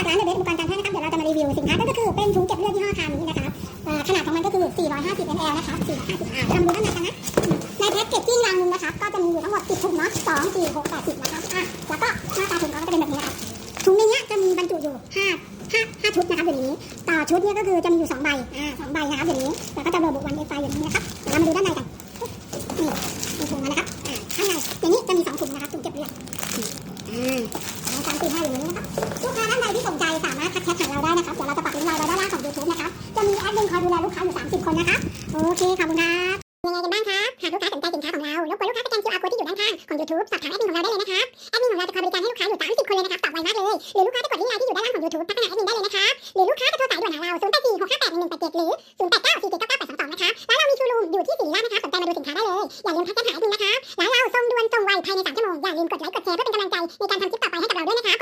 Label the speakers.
Speaker 1: จากร้านเดอะเบสอุปกรณ์การแพทย์นะครับเดี๋ยวเราจะมารีวิวสินค้าก็คือเป็นถุงเก็บเลือดยี่ห้อคานี้นะคะเอ่อขนาดของมันก็คือ 450 ml นะคะ450อ่าเรามาดูด้านในกันนะ ในแพ็กเกจจิ้งรังนึงนะคะก็จะมีอยู่ทั้งหมด10ถุงเนาะ2 4 6 8 10นะคะอะแล้วก็หน้าตาถุงเขาก็จะเป็นแบบนี้นะคะถุงในเนี้ยจะมีบรรจุอยู่5 5 5ชุดนะครับอยู่ในนี้ ต่อชุดเนี่ยก็คือจะมีอยู่2ใบอ่าสองใบนะครับอยู่ในนี้ แล้วก็จะระบุวันเอฟไฟอยู่ในนี้นะครับเดี๋ยวเรามาดูด้านในกันนี่มีถุงนะครับอ่าข้างในในนี้จะมีสองถุงนะครับถุงเก็บเลือดอ่าสองสามสี่ห้าอยู่ในนี้ ถแคปองเราได้นะครับเดี๋ยวเราจะปรับลิงก์เราไว้ด้านล่างของ YouTube นะคะจะมีแอดมินคอยดูแลลูกค้าอยู่ 30 คนนะคะโอเคขอบคุณครับยังไงกันบ้างคะหากลูกค้าสนใจสินค้าของเรารบกวนลูกค้าสแกน QR code ที่อยู่ด้านข้างของ YouTube สอบถามแอดมินของเราได้เลยนะครับแอดมินของเราจะคอยบริการให้ลูกค้าอยู่ 30 คนเลยนะครับตอบไวมากเลยหรือลูกค้าจะกดลิงก์ไลน์ที่อยู่ด้านล่างของ YouTube พัฒนาแอดมินได้เลยนะครับหรือลูกค้าจะโทรสายด่วนหาเรา0 8 4 6 5 8 1 1 8 7หรือ 0 8 9 4 7 9 9 8 2 2นะคะแล้วเรามีชูรูมอยู่ที่สีราชนะครับสนใจมาดูสินค้าได้เลยอย่าลืมทักแชทหาแอดมินนะครับร้าเราส่งด่วนส่งไวภายใน3ชั่วโมงอย่าลืมกดไลค์กดแชร์เพื่อเป็นกำลังใจในการทำคลิปต่อไปให้กับเราด้วยนะครับ